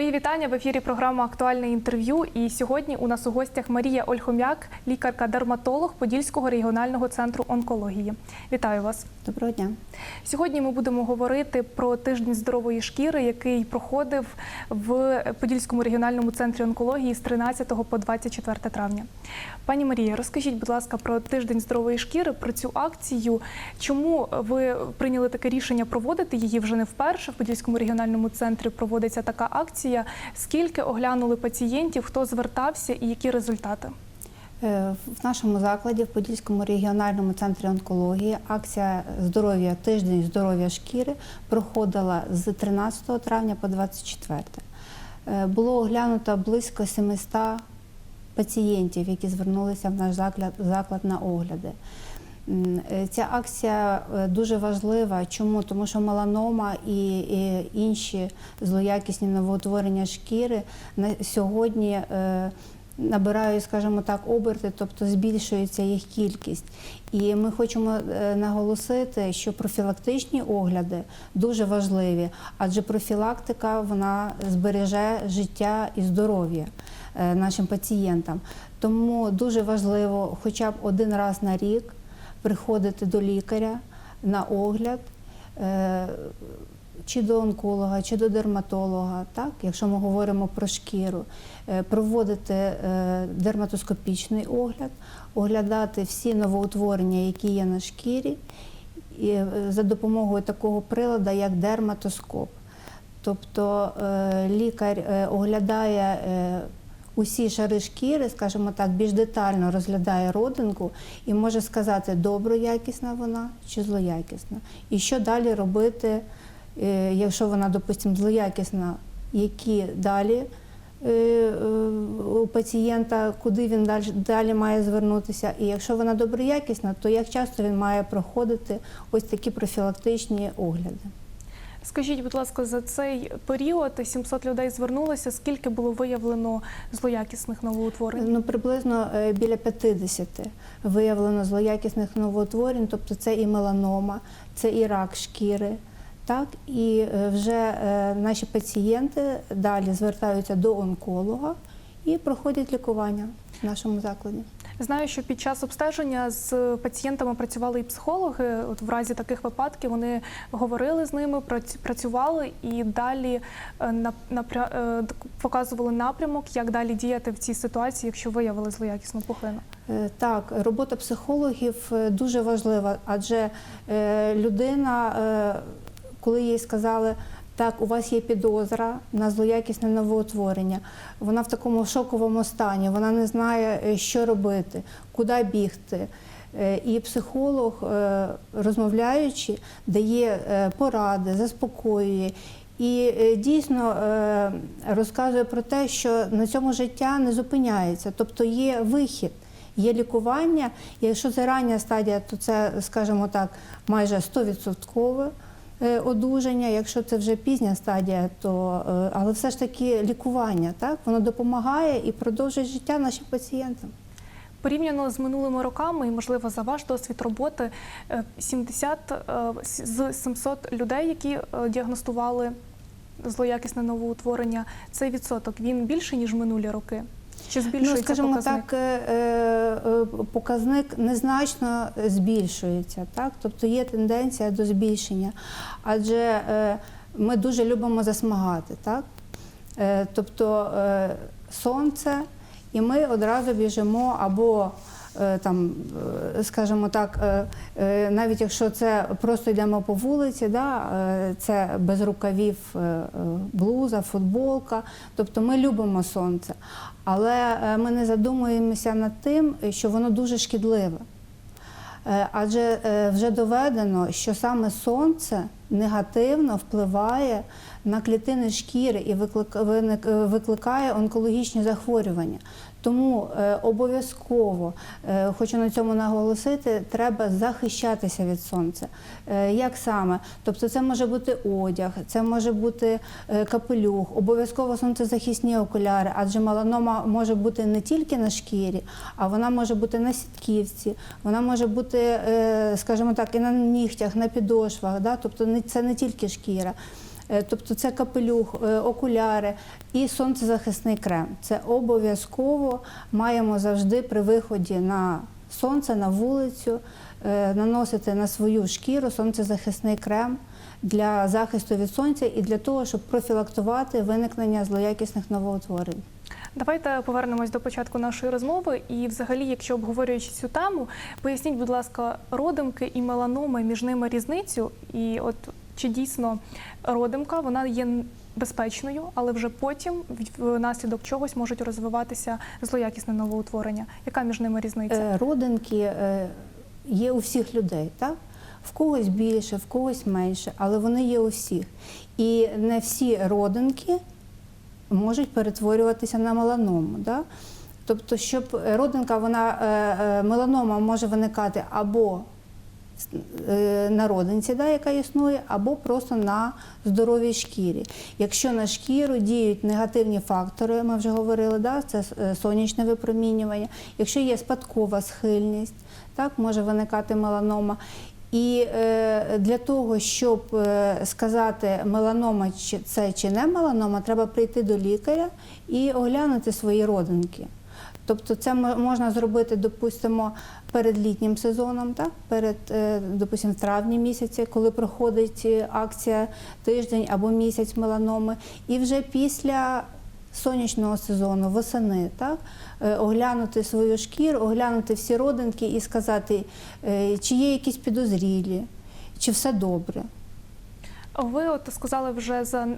Мої вітання в ефірі програма Актуальне інтерв'ю. І сьогодні у нас у гостях Марія Ольхом'як, лікарка-дерматолог Подільського регіонального центру онкології. Вітаю вас. Доброго дня. Сьогодні ми будемо говорити про тиждень здорової шкіри, який проходив в Подільському регіональному центрі онкології з 13 по 24 травня. Пані Марія, розкажіть, будь ласка, про тиждень здорової шкіри, про цю акцію. Чому ви прийняли таке рішення проводити її вже не вперше? В Подільському регіональному центрі проводиться така акція. Скільки оглянули пацієнтів, хто звертався і які результати? Е, В нашому закладі в Подільському регіональному центрі онкології акція здоров'я тиждень здоров'я шкіри проходила з 13 травня по 24. Е, Було оглянуто близько 700 пацієнтів, які звернулися в наш заклад, заклад на огляди. Е, Ця акція е, дуже важлива. Чому? Тому що меланома і, інші злоякісні новоутворення шкіри на сьогодні е, набирають, скажімо так, оберти, тобто збільшується їх кількість. І ми хочемо наголосити, що профілактичні огляди дуже важливі, адже профілактика вона збереже життя і здоров'я нашим пацієнтам. Тому дуже важливо, хоча б один раз на рік приходити до лікаря на огляд. е, Чи до онколога, чи до дерматолога, так, якщо ми говоримо про шкіру, е, проводити е, дерматоскопічний огляд, оглядати всі новоутворення, які є на шкірі, і за допомогою такого приладу, як дерматоскоп. Тобто лікар оглядає усі шари шкіри, скажімо так, більш детально розглядає родинку і може сказати, доброякісна вона чи злоякісна. І що далі робити, е, якщо вона, допустимо, злоякісна, які далі е, е, у пацієнта, куди він далі, далі має звернутися. І якщо вона доброякісна, то як часто він має проходити ось такі профілактичні огляди. Скажіть, будь ласка, за цей період 700 людей звернулося. Скільки було виявлено злоякісних новоутворень? Ну, приблизно е, біля 50 виявлено злоякісних новоутворень, тобто це і меланома, це і рак шкіри. Так, і е, вже е, наші пацієнти далі звертаються до онколога і проходять лікування в нашому закладі. Знаю, що під час обстеження з пацієнтами працювали і психологи. От в разі таких випадків вони говорили з ними, прац- працювали і далі е, нап- напря- е, показували напрямок, як далі діяти в цій ситуації, якщо виявили злоякісну пухлину. Е, Так, робота психологів дуже важлива, адже людина, коли їй сказали, так, у вас є підозра на злоякісне новоутворення, вона в такому шоковому стані, вона не знає, е, що робити, куди бігти. Е, І психолог, е, розмовляючи, дає поради, заспокоює. І дійсно розказує про те, що на цьому життя не зупиняється, тобто є вихід, є лікування. Якщо це рання стадія, то це, скажімо так, майже 100% е, одужання. Якщо це вже пізня стадія, то е, але все ж таки лікування, так воно допомагає і продовжує життя нашим пацієнтам. Порівняно з минулими роками, і можливо за ваш досвід роботи, е, 70 е, з 700 людей, які е, діагностували злоякісне новоутворення, цей відсоток він більший ніж минулі роки. Чи збільшується Ну, скажімо показник? так, е, е, показник незначно збільшується, так? Тобто є тенденція до збільшення, адже е, ми дуже любимо засмагати, так? Е, Тобто е, сонце, і ми одразу біжимо або е, там, е, скажімо так, е, е, навіть якщо це просто йдемо по вулиці, да, е, це без рукавів е, е, блуза, футболка. Тобто ми любимо сонце, але е, ми не задумуємося над тим, що воно дуже шкідливе. Е, Адже е, вже доведено, що саме сонце негативно впливає на клітини шкіри і е, викликає онкологічні захворювання. Тому е, обов'язково е, хочу на цьому наголосити, треба захищатися від сонця. Е, як саме? Тобто, це може бути одяг, це може бути е, капелюх, обов'язково сонцезахисні окуляри, адже меланома може бути не тільки на шкірі, а вона може бути на сітківці, вона може бути, е, скажімо так, і на нігтях, на підошвах. Да? Тобто це не тільки шкіра. Е, Тобто це капелюх, е, окуляри і сонцезахисний крем. Це обов'язково маємо завжди при виході на сонце, на вулицю, е, наносити на свою шкіру сонцезахисний крем для захисту від сонця і для того, щоб профілактувати виникнення злоякісних новоутворень. Давайте повернемось до початку нашої розмови. І, взагалі, якщо обговорюючи цю тему, поясніть, будь ласка, родимки і меланоми між ними різницю. І от чи дійсно родимка вона є безпечною, але вже потім внаслідок чогось можуть розвиватися злоякісне новоутворення. Яка між ними різниця? Е, Родинки е, є у всіх людей, так? В когось більше, в когось менше, але вони є у всіх. І не всі родинки можуть перетворюватися на меланому. Да? Тобто, щоб родинка, вона е, е, меланома може виникати або е, на родинці, да, яка існує, або просто на здоровій шкірі. Якщо на шкіру діють негативні фактори, ми вже говорили, да, це е, сонячне випромінювання, якщо є спадкова схильність, так, може виникати меланома. І е, для того, щоб сказати, меланома чи це чи не меланома, треба прийти до лікаря і оглянути свої родинки. Тобто це мо- можна зробити, допустимо, перед літнім сезоном, так? перед, е, допустимо, травні місяці, коли проходить е, акція тиждень або місяць меланоми, і вже після сонячного сезону, восени, так? е, оглянути свою шкіру, оглянути всі родинки і сказати, чи є якісь підозрілі, чи все добре. Ви от сказали вже за е,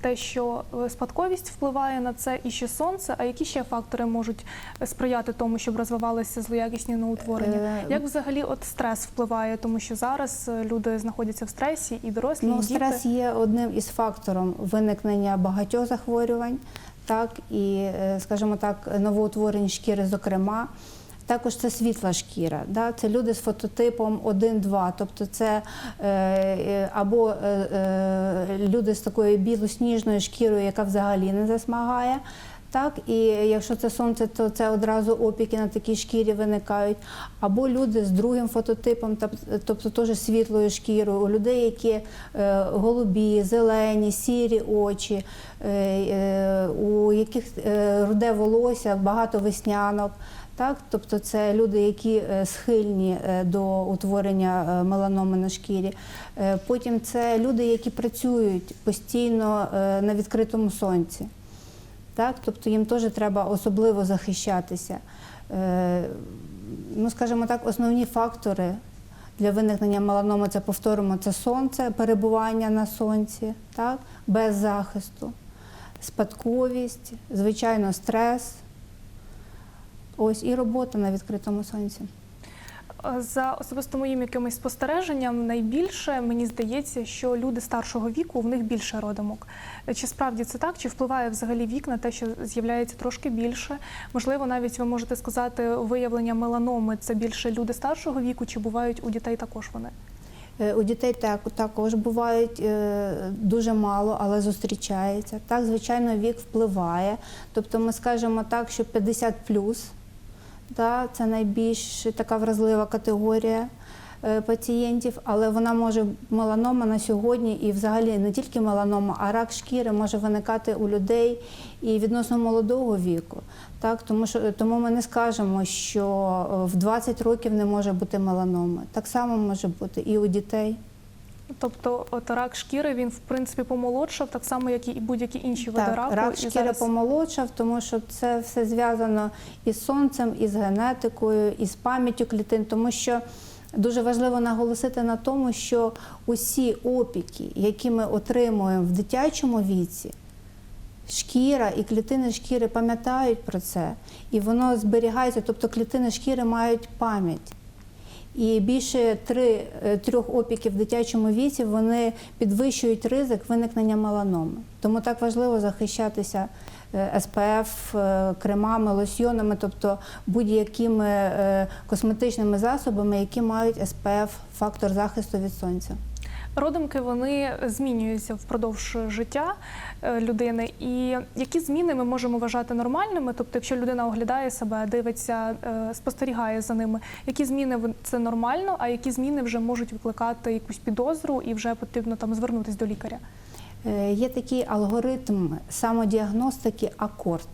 те, що е, спадковість впливає на це і ще сонце. А які ще фактори можуть сприяти тому, щоб розвивалися злоякісні новоутворення? Е, Як взагалі от стрес впливає, тому що зараз е, люди знаходяться в стресі, і дорослі, і Ну, діти. стрес є одним із факторів виникнення багатьох захворювань, так і, е, скажімо так, новоутворень шкіри, зокрема. Також це світла шкіра, да? це люди з фототипом 1-2, тобто це е, е, або е, е, люди з такою білосніжною шкірою, яка взагалі не засмагає. Так, і якщо це сонце, то це одразу опіки на такій шкірі виникають. Або люди з другим фототипом, тобто теж світлою шкірою, у людей, які е, голубі, зелені, сірі очі, у яких руде волосся, багато веснянок. Так, тобто це люди, які е, схильні е, до утворення е, меланоми на шкірі. Потім це люди, які працюють постійно на відкритому сонці. Так, тобто їм теж треба особливо захищатися. Ну, скажімо так, основні фактори для виникнення меланоми це повторимо, це сонце, перебування на сонці, так, без захисту, спадковість, звичайно, стрес. Ось і робота на відкритому сонці. Е, За особисто моїм якимось спостереженням, найбільше мені здається, що люди старшого віку в них більше родимок. Е, Чи справді це так? Чи впливає взагалі вік на те, що з'являється трошки більше? Можливо, навіть ви можете сказати, виявлення меланоми це більше люди старшого віку, чи бувають у дітей також вони? Е, У дітей так, також бувають дуже мало, але зустрічається. Так, звичайно, вік впливає. Тобто ми скажемо так, що 50 плюс, да, це найбільш така вразлива категорія е, пацієнтів, але вона може меланома на сьогодні і взагалі не тільки меланома, а рак шкіри може виникати у людей і відносно молодого віку. Так, тому що тому ми не скажемо, що е, в 20 років не може бути меланоми. Так само може бути і у дітей. Тобто, от рак шкіри він в принципі помолодшав, так само, як і будь-які інші види раку. рак І шкіри зараз- помолодшав, тому що це все зв'язано із сонцем, із генетикою, із пам'яттю клітин, тому що дуже важливо наголосити на тому, що усі опіки, які ми отримуємо в дитячому віці, шкіра і клітини шкіри пам'ятають про це, і воно зберігається, тобто клітини шкіри мають пам'ять. І більше три, е, трьох опіків в дитячому віці вони підвищують ризик виникнення меланоми. Тому так важливо захищатися е, СПФ, е, кремами, лосьйонами, тобто будь-якими косметичними засобами, які мають СПФ, фактор захисту від сонця. Родимки вони змінюються впродовж життя е, людини. І які зміни ми можемо вважати нормальними? Тобто, якщо людина оглядає себе, дивиться, е, спостерігає за ними, які зміни це нормально, а які зміни вже можуть викликати якусь підозру і вже потрібно там звернутися до лікаря? Е, Є такий алгоритм самодіагностики акорд,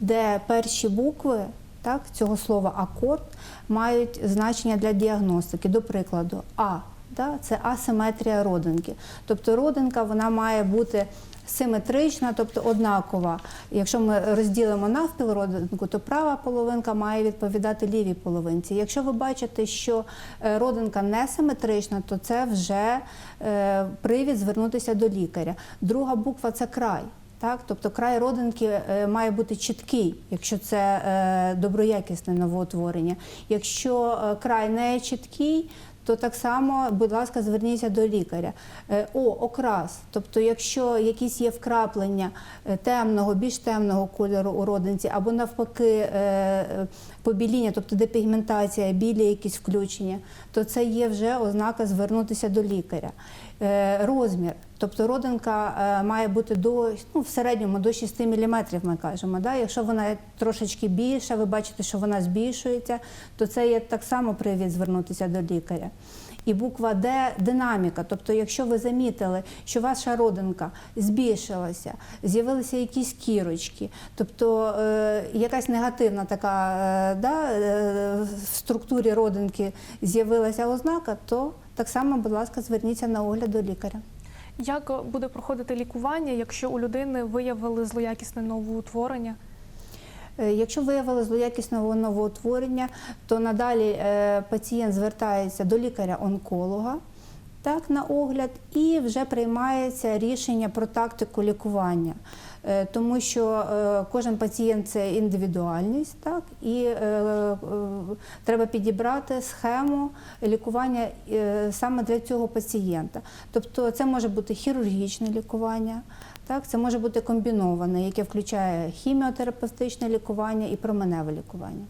де перші букви так, цього слова акорд мають значення для діагностики. До прикладу, А да, це асиметрія родинки. Тобто родинка вона має бути симетрична, тобто однакова. Якщо ми розділимо навпіл родинку, то права половинка має відповідати лівій половинці. Якщо ви бачите, що е, родинка не симетрична, то це вже е, привід звернутися до лікаря. Друга буква це край. Так, тобто край родинки е, має бути чіткий, якщо це доброякісне новоутворення. Якщо край не чіткий, то так само, будь ласка, зверніться до лікаря. Е, О, окрас. Тобто, якщо якісь є вкраплення е, темного, більш темного кольору у родинці, або навпаки е, побіління, тобто депігментація, білі якісь включення, то це є вже ознака звернутися до лікаря. Е, Розмір, тобто родинка е, має бути до ну, в середньому до 6 мм, ми кажемо. Да? Якщо вона трошечки більша, ви бачите, що вона збільшується, то це є так само привід звернутися до лікаря. І буква Д динаміка. Тобто, якщо ви замітили, що ваша родинка збільшилася, з'явилися якісь кірочки, тобто е, якась негативна така е, да, е, в структурі родинки з'явилася ознака, то так само, будь ласка, зверніться на огляд до лікаря. Як буде проходити лікування, якщо у людини виявили злоякісне новоутворення? Е, Якщо виявили злоякісне новоутворення, то надалі е, пацієнт звертається до лікаря-онколога так, на огляд і вже приймається рішення про тактику лікування. Е, Тому що е, кожен пацієнт це індивідуальність, так, і е, треба підібрати схему лікування саме для цього пацієнта. Тобто це може бути хірургічне лікування, так, це може бути комбіноване, яке включає хіміотерапевтичне лікування і променеве лікування.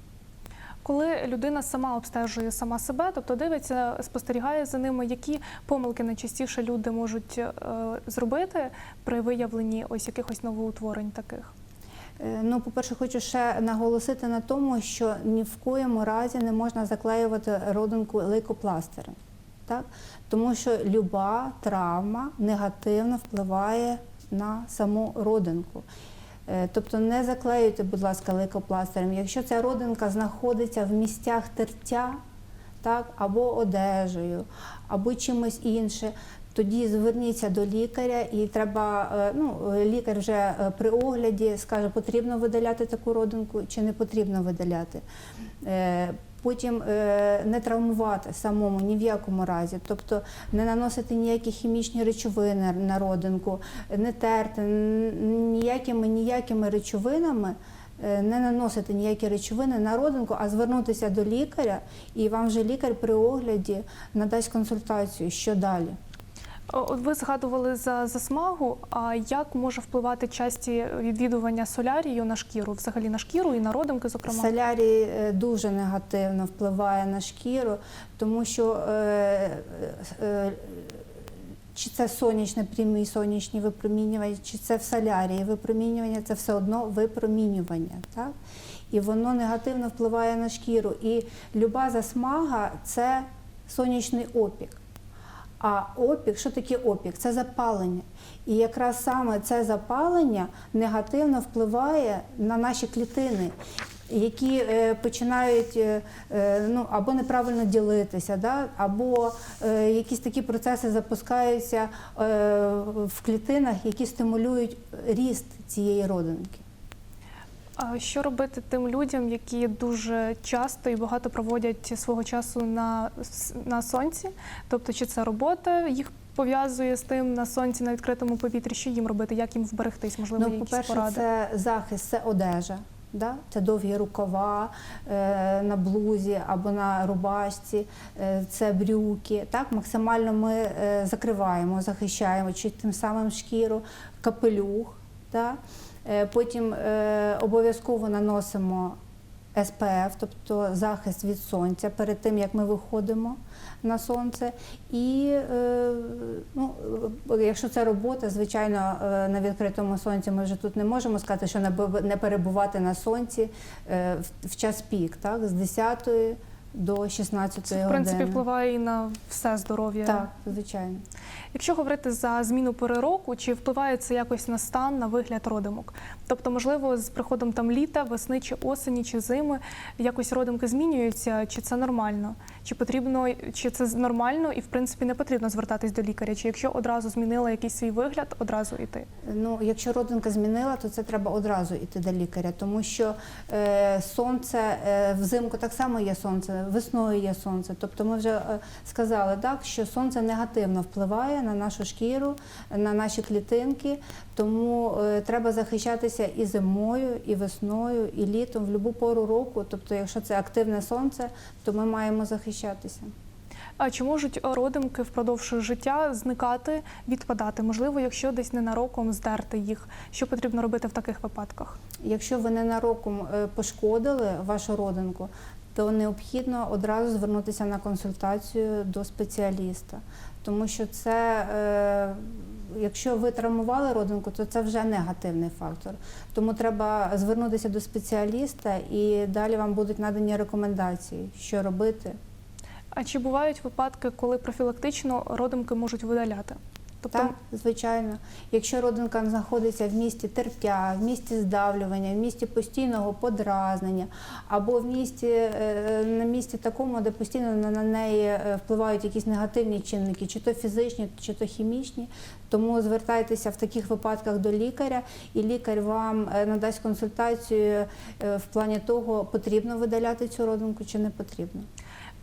Коли людина сама обстежує сама себе, тобто дивиться, спостерігає за ними, які помилки найчастіше люди можуть е, зробити при виявленні ось якихось новоутворень таких. Е, Ну, по-перше, хочу ще наголосити на тому, що ні в коєму разі не можна заклеювати родинку лейкопластирем. Так? Тому що люба травма негативно впливає на саму родинку. Е, Тобто не заклеюйте, будь ласка, лейкопластирем. Якщо ця родинка знаходиться в місцях тертя, так, або одежею, або чимось інше, тоді зверніться до лікаря, і треба, е, ну, лікар вже е, при огляді скаже, потрібно видаляти таку родинку чи не потрібно видаляти. Потім е, не травмувати самому ні в якому разі, тобто не наносити ніякі хімічні речовини на родинку, не терти ніякими ніякими речовинами. е, Не наносити ніякі речовини на родинку, а звернутися до лікаря, і вам вже лікар при огляді надасть консультацію, що далі. Ви згадували за засмагу. А як може впливати часті відвідування солярію на шкіру, взагалі на шкіру і на родинки, зокрема? Солярій е, дуже негативно впливає на шкіру, тому що е, е, чи це сонячне прямі сонячні випромінювання, чи це в солярії випромінювання, це все одно випромінювання. Так? І воно негативно впливає на шкіру. І люба засмага це сонячний опік. А опік, що таке опік? Це запалення. І якраз саме це запалення негативно впливає на наші клітини, які е, починають е, е, ну, або неправильно ділитися, да? або якісь такі процеси запускаються в клітинах, які стимулюють ріст цієї родинки. А що робити тим людям, які дуже часто і багато проводять свого часу на, на сонці? Тобто, чи це робота їх пов'язує з тим на сонці на відкритому повітрі? Що їм робити? Як їм вберегтись? Можливо, Ну, якісь по-перше, поради? це захист, це одежа. Да? Це довгі рукава е, на блузі або на рубашці, е, це брюки. Так? Максимально ми е, закриваємо, захищаємо чи тим самим шкіру, капелюх. Да? Е, потім е, обов'язково наносимо SPF, тобто захист від сонця перед тим, як ми виходимо на сонце. І е, ну, е, якщо це робота, звичайно, е, на відкритому сонці ми вже тут не можемо сказати, що не перебувати на сонці в- час пік, так, з 10 до 16 Це в принципі години. впливає і на все здоров'я. Так, звичайно. Якщо говорити за зміну пори року, чи впливає це якось на стан, на вигляд родимок? Тобто, можливо, з приходом там літа, весни чи осені, чи зими якось родимки змінюються, чи це нормально? Чи потрібно, чи це нормально і в принципі не потрібно звертатись до лікаря? Чи якщо одразу змінила якийсь свій вигляд, одразу йти? Ну, якщо родинка змінила, то це треба одразу йти до лікаря, тому що е, сонце е, взимку так само є сонце, весною є сонце. Тобто ми вже е, сказали так, що сонце негативно впливає на нашу шкіру, на наші клітинки, тому е, треба захищатися і зимою, і весною, і літом, в будь-яку пору року. Тобто, якщо це активне сонце, то ми маємо захищатися. А чи можуть родимки впродовж життя зникати, відпадати? Можливо, якщо десь ненароком здерти їх, що потрібно робити в таких випадках? Якщо ви ненароком е, пошкодили вашу родинку, то необхідно одразу звернутися на консультацію до спеціаліста, тому що це, е, якщо ви травмували родинку, то це вже негативний фактор. Тому треба звернутися до спеціаліста і далі вам будуть надані рекомендації, що робити. А чи бувають випадки, коли профілактично родимки можуть видаляти? Тобто Так, звичайно. Якщо родинка знаходиться в місті тертя, в місті здавлювання, в місті постійного подразнення, або в місті е, на місці такому, де постійно на неї е, впливають якісь негативні чинники, чи то фізичні, чи то хімічні, тому звертайтеся в таких випадках до лікаря, і лікар вам е, надасть консультацію в плані того, потрібно видаляти цю родинку чи не потрібно.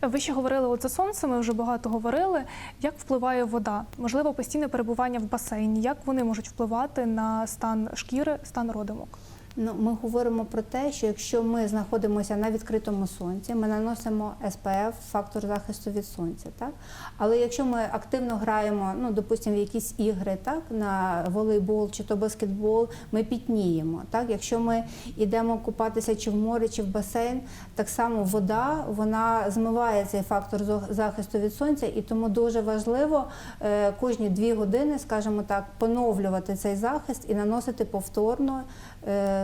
Ви ще говорили от за сонце, ми вже багато говорили. Як впливає вода? Можливо, постійне перебування в басейні. Як вони можуть впливати на стан шкіри, стан родимок? Ну, ми говоримо про те, що якщо ми знаходимося на відкритому сонці, ми наносимо SPF, фактор захисту від сонця. Так? Але якщо ми активно граємо, ну, допустимо, в якісь ігри, так, на волейбол чи то баскетбол, ми пітніємо. Так? Якщо ми йдемо купатися чи в море, чи в басейн, так само вода вона змиває цей фактор захисту від сонця, і тому дуже важливо е, кожні дві години, скажімо так, поновлювати цей захист і наносити повторно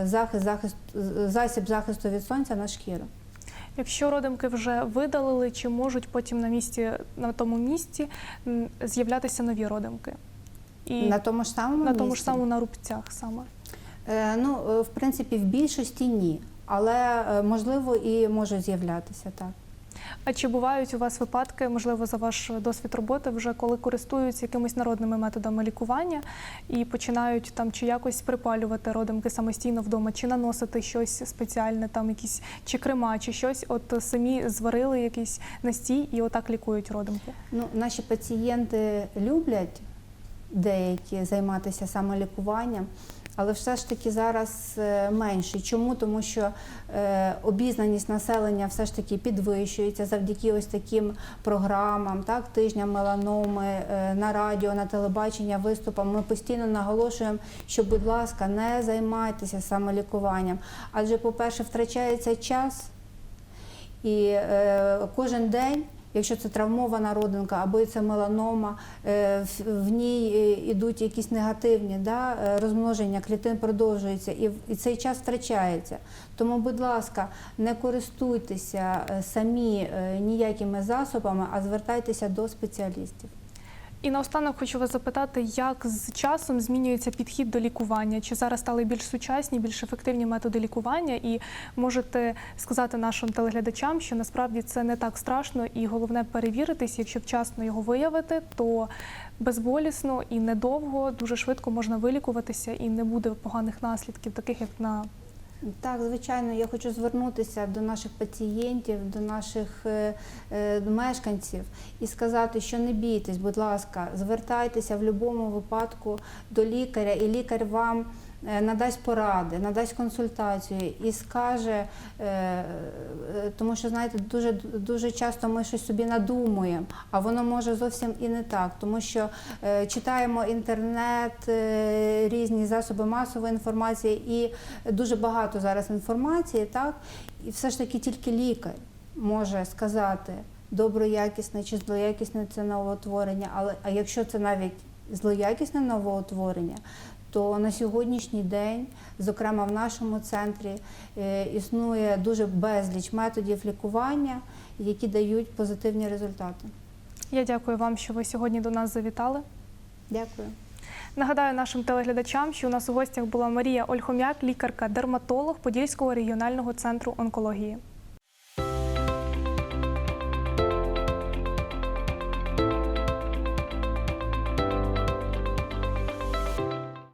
захист, захист, засіб захисту від сонця на шкіру. Якщо родимки вже видалили, чи можуть потім на місці на тому місці з'являтися нові родимки? І на тому ж самому на тому ж самому на рубцях саме. Е, ну, е, в принципі, в більшості ні. Але е, можливо і можуть з'являтися так. А чи бувають у вас випадки, можливо, за ваш досвід роботи, вже коли користуються якимись народними методами лікування і починають там чи якось припалювати родимки самостійно вдома, чи наносити щось спеціальне, там якісь чи крема, чи щось, от самі зварили якийсь настій і отак лікують родимки? Ну, наші пацієнти люблять деякі займатися самолікуванням, але все ж таки зараз е, менше. Чому? Тому що е, обізнаність населення все ж таки підвищується завдяки ось таким програмам, так, тижням меланоми е, на радіо, на телебачення, виступам. Ми постійно наголошуємо, що, будь ласка, не займайтеся самолікуванням. Адже, по-перше, втрачається час. І кожен день, якщо це травмована родинка або це меланома, е, в, ній йдуть ідуть якісь негативні да, е, розмноження, клітин продовжується, і, цей час втрачається. Тому, будь ласка, не користуйтеся е, самі е, ніякими засобами, а звертайтеся до спеціалістів. І наостанок хочу вас запитати, як з часом змінюється підхід до лікування? Чи зараз стали більш сучасні, більш ефективні методи лікування? І можете сказати нашим телеглядачам, що насправді це не так страшно, і головне перевіритись, якщо вчасно його виявити, то безболісно і недовго, дуже швидко можна вилікуватися і не буде поганих наслідків, таких як на Так, звичайно, я хочу звернутися до наших пацієнтів, до наших е, е, мешканців і сказати, що не бійтесь, будь ласка, звертайтеся в будь-якому випадку до лікаря, і лікар вам надасть поради, надасть консультацію і скаже, е, е, тому що знаєте, дуже дуже часто ми щось собі надумуємо, а воно може зовсім і не так, тому що е, читаємо інтернет, е, різні засоби масової інформації, і дуже багато зараз інформації, так і все ж таки тільки лікар може сказати доброякісне чи злоякісне це новоутворення. Але а якщо це навіть злоякісне новоутворення, то на сьогоднішній день, зокрема в нашому центрі, е, існує дуже безліч методів лікування, які дають позитивні результати. я дякую вам, що ви сьогодні до нас завітали. Дякую. Нагадаю нашим телеглядачам, що у нас у гостях була Марія Ольхом'як, лікарка-дерматолог Подільського регіонального центру онкології.